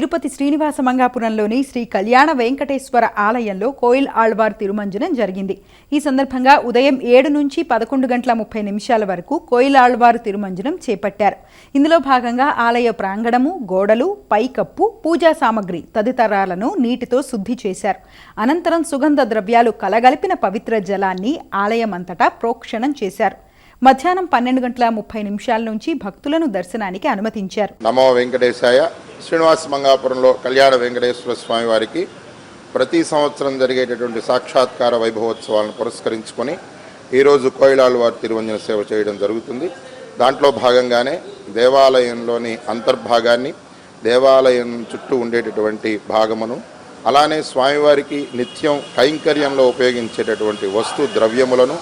తిరుపతి శ్రీనివాస మంగాపురంలోని శ్రీ కళ్యాణ వెంకటేశ్వర ఆలయంలో కోయిల్ ఆళ్వార్ తిరుమంజనం జరిగింది. ఈ సందర్భంగా ఉదయం ఏడు నుంచి పదకొండు గంటల ముప్పై నిమిషాల వరకు కోయిల్ ఆళ్వార్ తిరుమంజనం చేపట్టారు. ఇందులో భాగంగా ఆలయ ప్రాంగణము గోడలు పైకప్పు పూజా సామగ్రి తదితరాలను నీటితో శుద్ధి చేశారు. అనంతరం సుగంధ ద్రవ్యాలు కలగలిపిన పవిత్ర జలాన్ని ఆలయమంతటా ప్రోక్షణం చేశారు. మధ్యాహ్నం పన్నెండు గంటల ముప్పై నిమిషాల నుంచి భక్తులను దర్శనానికి అనుమతించారు. నమో వెంకటేశాయ. శ్రీనివాస మంగాపురంలో కళ్యాణ వెంకటేశ్వర స్వామి వారికి ప్రతి సంవత్సరం జరిగేటటువంటి సాక్షాత్కార వైభవోత్సవాలను పురస్కరించుకొని ఈరోజు కోయిలాల వారి తిరువంజన సేవ చేయడం జరుగుతుంది. దాంట్లో భాగంగానే దేవాలయంలోని అంతర్భాగాన్ని దేవాలయం చుట్టూ ఉండేటటువంటి భాగమును అలానే స్వామివారికి నిత్యం కైంకర్యంలో ఉపయోగించేటటువంటి వస్తు ద్రవ్యములను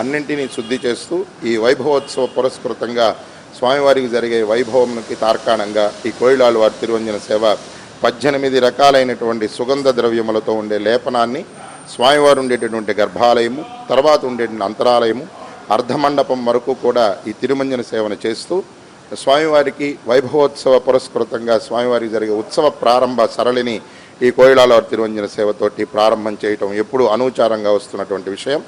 అన్నింటినీ శుద్ధి చేస్తూ ఈ వైభవోత్సవ పురస్కృతంగా స్వామివారికి జరిగే వైభవంకి తార్కాణంగా ఈ కోయిలాలు వారి తిరువంజన సేవ పద్దెనిమిది రకాలైనటువంటి సుగంధ ద్రవ్యములతో ఉండే లేపనాన్ని స్వామివారు ఉండేటటువంటి గర్భాలయము తర్వాత ఉండేటువంటి అంతరాలయము అర్ధమండపం వరకు కూడా ఈ తిరుమంజన సేవను చేస్తూ స్వామివారికి వైభవోత్సవ పురస్కృతంగా స్వామివారికి జరిగే ఉత్సవ ప్రారంభ సరళిని ఈ కోయిలాల తిరువంజన సేవతోటి ప్రారంభం చేయటం ఎప్పుడు అనూచారంగా వస్తున్నటువంటి విషయం.